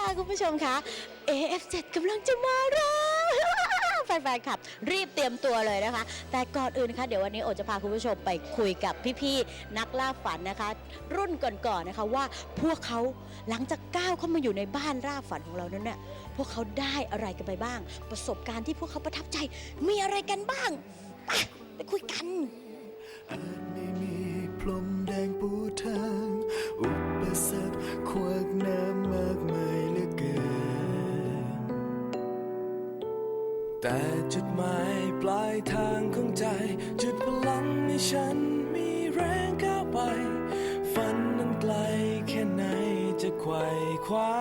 ค่ะคุณผู้ชมคะ AF7 กำลังจะมาแล้วแฟนๆขับ รีบเตรียมตัวเลยนะคะ แต่ก่อนอื่นนะคะเดี๋ยววันนี้โอจะพาคุณผู้ชมไปคุยกับพี่ๆนักล่าฝันนะคะ รุ่นก่อนๆนะคะว่าพวกเขาหลังจากก้าวเข้ามาอยู่ในบ้านล่าฝันของเรานั้นเนี่ยพวกเขาได้อะไรกันไปบ้าง ประสบการณ์ที่พวกเขาประทับใจมีอะไรกันบ้างไปไปคุยกันอาจไม่มีพรมแดงปูทาง ทางของใจ จุดพลังให้ฉันมีแรงก้าวไป ฝันนั้นไกลแค่ไหนจะไขว่คว้า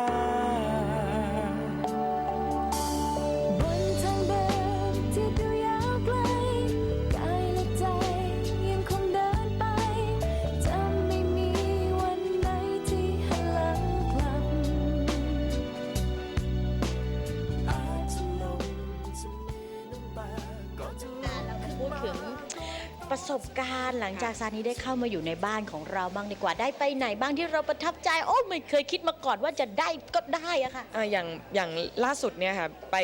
งถึงประสบการณ์หลังจากซานีได้เข้ามาอยู่ในบ้านของเราบ้างดีกว่าได้ไปไหนบ้างที่เราประทับใจ โอ้ไม่เคยคิดมาก่อนว่าจะได้ก็ได้อะค่ะอะอย่างอย่างล่าสุดเนี่ยค่ะไป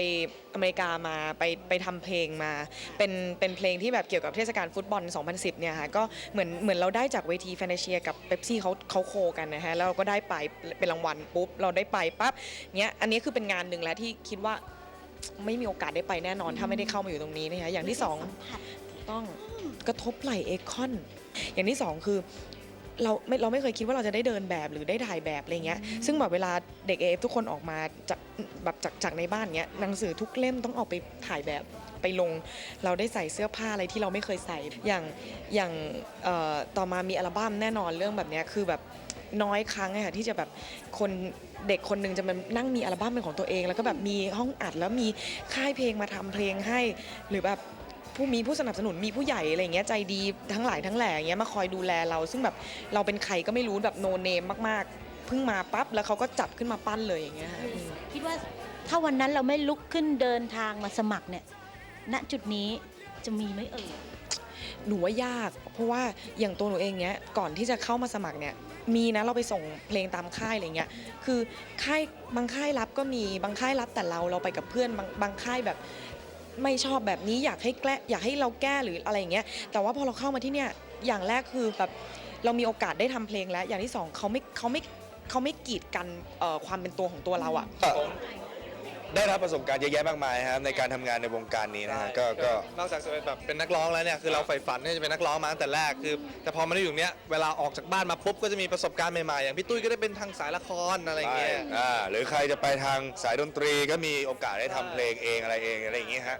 อเมริกามาไปไปทำเพลงมา เป็นเป็นเพลงที่แบบเกี่ยวกับเทศกาลฟุตบอล 2010 เนี่ยค่ะก็เหมือนเหมือนเราได้จากเวทีแฟนเชียกับเ e ปซี่เขาเขาโคกันนะฮะแล้วเราก็ได้ไปเป็นรางวัลปุ๊บเราได้ไปปั๊บเนี้ยอันนี้คือเป็นงานหนึ่งแล้วที่คิดว่า ไม่มีโอกาสได้ไปแน่นอน ถ้าไม่ได้เข้ามาอยู่ตรงนี้นะคะอย่างที่สองต้องกระทบไหลเอคอน อย่างที่สองคือเราไม่เราไม่เคยคิดว่าเราจะได้เดินแบบหรือได้ถ่ายแบบอะไรเงี้ย ซึ่งแบบเวลาเด็กเอฟทุกคนออกมาจากแบบจากจากในบ้านเงี้ยหนังสือทุกเล่มต้องเอาไปถ่ายแบบไปลง เราได้ใส่เสื้อผ้าอะไรที่เราไม่เคยใส่อย่างอย่างเอ่อต่อมามีอัลบั้มแน่นอนเรื่องแบบเนี้ยคือแบบ น้อยครั้งอะค่ะที่จะแบบคนเด็กคนหนึ่งจะมานั่งมีอัลบั้มเป็นของตัวเอง แล้วก็แบบมีห้องอัดแล้วมีค่ายเพลงมาทำเพลงให้ หรือแบบผู้มีผู้สนับสนุนมีผู้ใหญ่อะไรอย่างเงี้ยใจดีทั้งหลายทั้งแหล่อย่างเงี้ยมาคอยดูแลเรา ซึ่งแบบเราเป็นใครก็ไม่รู้แบบโนเนมมากๆเพิ่งมาปั๊บแล้วเขาก็จับขึ้นมาปั้นเลยอย่างเงี้ยค่ะอืม คิดว่าถ้าวันนั้นเราไม่ลุกขึ้นเดินทางมาสมัครเนี่ย ณจุดนี้จะมีไหมเอ่ย หนูว่ายาก เพราะว่าอย่างตัวหนูเองเนี้ยก่อนที่จะเข้ามาสมัครเนี่ย มีนะเราไปส่งเพลงตามค่ายอะไรเงี้ยคือค่ายบางค่ายรับก็มีบางค่ายรับแต่เราเราไปกับเพื่อนบางบางค่ายแบบไม่ชอบแบบนี้อยากให้แก้อยากให้เราแก้หรืออะไรอย่างเงี้ยแต่ว่าพอเราเข้ามาที่เนี่ยอย่างแรกคือแบบเรามีโอกาสได้ทำเพลงแล้ว อย่างที่สองเขาไม่เขาไม่เขาไม่กีดกันความเป็นตัวของตัวเราอะ ได้รับประสบการณ์เยอะแยะมากมายครับในการทำงานในวงการนี้นะฮะก็ก็ นอกจากจะเป็นแบบเป็นนักร้องแล้วเนี่ยคือเราใฝ่ฝันที่จะเป็นนักร้องมาตั้งแต่แรกคือ แต่พอมาได้อยู่เนี้ยเวลาออกจากบ้านมาปุ๊บก็จะมีประสบการณ์ใหม่ๆอย่างพี่ตุ้ยก็ได้เป็นทางสายละครอะไรอย่างเงี้ยอ่าหรือใครจะไปทางสายดนตรีก็มีโอกาสได้ทำเพลงเองอะไรเองอะไรอย่างเงี้ยฮะ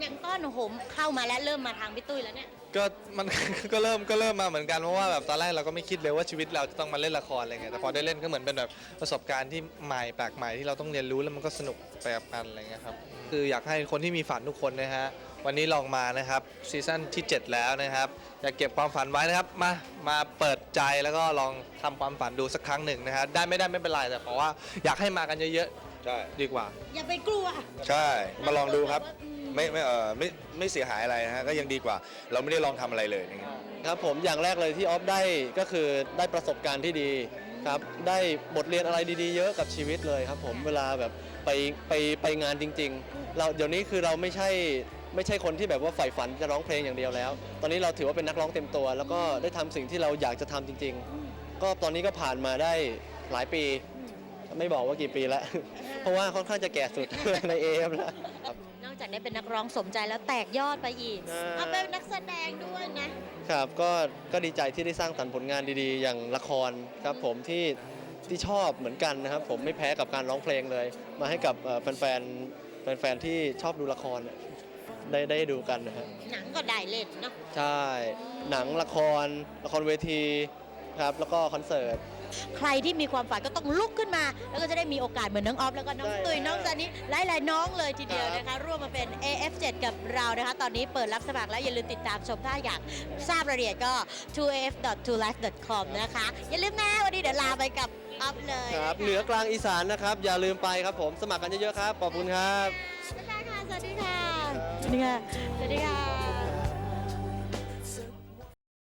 อย่างต้อนโหมเข้ามาแล้วเริ่มมาทางพี่ตุ้ยแล้วเนี่ย ก็มัน ก็เริ่มก็เริ่มมาเหมือนกันเพราะว่าแบบตอนแรกเราก็ไม่คิดเลยว่าชีวิตเราจะต้องมาเล่นละครอะไรเงี้ยแต่พอได้เล่นก็เหมือนเป็นแบบประสบการณ์ที่ใหม่แปลกใหม่ที่เราต้องเรียนรู้แล้วมันก็สนุกไปกับกันอะไรเงี้ยครับคืออยากให้คนที่มีฝันทุกคนนะฮะวันนี้ลองมานะครับซีซั่นที่ 7 แล้วนะครับอย่าเก็บความฝันไว้นะครับมามาเปิดใจแล้วก็ลองทำความฝันดูสักครั้งหนึ่งนะฮะได้ไม่ได้ไม่เป็นไรแต่เพราะว่าอยากให้มากันเยอะใช่ ๆดีกว่า อย่าไปกลัวใช่ มาลองดูครับ ไม่ไม่เออไม่ไม่เสียหายอะไรนะฮะก็ยังดีกว่า เราไม่ได้ลองทำอะไรเลยอย่างเงี้ย ครับผมอย่างแรกเลยที่ออฟได้ก็คือได้ประสบการณ์ที่ดีครับได้บทเรียนอะไรดีๆ เยอะกับชีวิตเลยครับ ผมเวลาแบบไปไปไปงานจริง ๆ เราเดี๋ยวนี้คือเราไม่ใช่ไม่ใช่คนที่แบบว่าใฝ่ฝันจะร้องเพลงอย่างเดียวแล้ว ตอนนี้เราถือว่าเป็นนักร้องเต็มตัว แล้วก็ได้ทำสิ่งที่เราอยากจะทำจริง ๆ ก็ตอนนี้ก็ผ่านมาได้หลายปี ไม่บอกว่ากี่ปีแล้ว เพราะว่าค่อนข้างจะแก่สุด ในเอฟแล้ว จากได้เป็นนักร้องสมใจแล้วแตกยอดไปอีกอ่า เอาเป็นนักแสดงด้วยนะ ครับก็ก็ดีใจที่ได้สร้างสรรค์ผลงานดีๆ อย่างละครครับผมที่ที่ชอบเหมือนกันนะครับ ผมไม่แพ้กับการร้องเพลงเลย มาให้กับเอ่อแฟนๆแฟนๆที่ชอบดูละครเนี่ยได้ได้ดูกันนะฮะหนังก็ได้เล่นเนาะใช่หนังละครละครเวที ครับแล้วก็คอนเสิร์ต ใครที่มีความฝันก็ต้องลุกขึ้นมา แล้วก็จะได้มีโอกาสเหมือนน้องออฟแล้วก็น้องได้ตุยน้องซานิหลายๆน้องเลยทีเดียวครับนะคะ ร่วมมาเป็น AF7 กับเรานะคะ ตอนนี้เปิดรับสมัครแล้วอย่าลืมติดตามชมถ้าอยากทราบรายละเอียดก็ 2af.2life.com นะคะ อย่าลืมนะวันนี้เดี๋ยวลาไปกับออฟเลยครับะะเหนือกลางอีสานนะครับ อย่าลืมไปครับผมสมัครกันเยอะๆครับ ขอบคุณครับ บ๊ายบายค่ะสวัสดีค่ะสวัสดีค่ะสวัสดีค่ะ